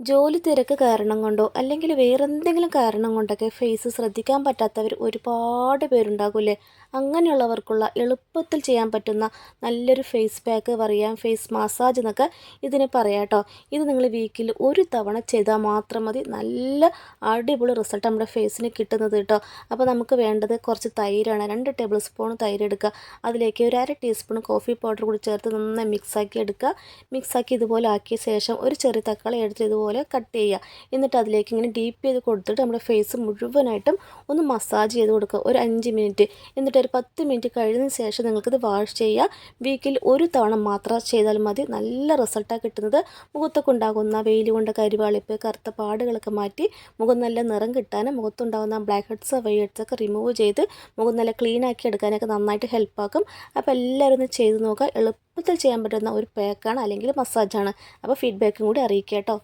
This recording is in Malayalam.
ജോലി തിരക്ക് കാരണം കൊണ്ടോ അല്ലെങ്കിൽ വേറെന്തെങ്കിലും കാരണം കൊണ്ടൊക്കെ ഫേസ് ശ്രദ്ധിക്കാൻ പറ്റാത്തവർ ഒരുപാട് പേരുണ്ടാകില്ലേ അങ്ങനെയുള്ളവർക്കുള്ള എളുപ്പത്തിൽ ചെയ്യാൻ പറ്റുന്ന നല്ലൊരു ഫേസ് പാക്ക് പറയാം ഫേസ് മസാജ് എന്നൊക്കെ ഇതിന് പറയാം കേട്ടോ ഇത് നിങ്ങൾ വീക്കിൽ ഒരു തവണ ചെയ്താൽ മാത്രം മതി. നല്ല അടിപൊളി റിസൾട്ട് നമ്മുടെ ഫേസിന് കിട്ടുന്നത് കേട്ടോ അപ്പോൾ നമുക്ക് വേണ്ടത് കുറച്ച് തൈരാണ്. രണ്ട് ടേബിൾ സ്പൂൺ തൈര് എടുക്കുക. അതിലേക്ക് ഒരു അര ടീസ്പൂൺ കോഫി പൗഡർ കൂടി ചേർത്ത് നന്നായി മിക്സാക്കി എടുക്കുക. മിക്സാക്കി ഇതുപോലെ ആക്കിയ ശേഷം ഒരു ചെറിയ തക്കാളി എടുത്ത് ഇതുപോലെ പോലെ കട്ട് ചെയ്യുക. എന്നിട്ട് അതിലേക്ക് ഇങ്ങനെ ഡീപ്പ് ചെയ്ത് കൊടുത്തിട്ട് നമ്മുടെ ഫേസ് മുഴുവനായിട്ടും ഒന്ന് മസാജ് ചെയ്ത് കൊടുക്കുക. ഒരു അഞ്ച് മിനിറ്റ് എന്നിട്ട് ഒരു പത്ത് മിനിറ്റ് കഴിഞ്ഞതിന് ശേഷം നിങ്ങൾക്കിത് വാഷ് ചെയ്യുക. വീക്കിൽ ഒരു തവണ മാത്രം ചെയ്താൽ മതി. നല്ല റിസൾട്ടാണ് കിട്ടുന്നത്. മുഖത്തൊക്കെ ഉണ്ടാകുന്ന വെയിൽ കൊണ്ട് കരിവാളിപ്പ് കറുത്ത പാടുകളൊക്കെ മാറ്റി മുഖം നല്ല നിറം കിട്ടാനും മുഖത്തുണ്ടാകുന്ന ബ്ലാക്ക് ഹെഡ്സ് വൈ ഹെഡ്സ് ഒക്കെ റിമൂവ് ചെയ്ത് മുഖം നല്ല ക്ലീൻ ആക്കി എടുക്കാനൊക്കെ നന്നായിട്ട് ഹെൽപ്പാക്കും അപ്പോൾ എല്ലാവരും ഒന്ന് ചെയ്ത് നോക്കുക. എളുപ്പത്തിൽ ചെയ്യാൻ പറ്റുന്ന ഒരു പാക്കാണ് അല്ലെങ്കിൽ മസാജാണ് അപ്പോൾ ഫീഡ്ബാക്കും കൂടി അറിയിക്കുക കേട്ടോ.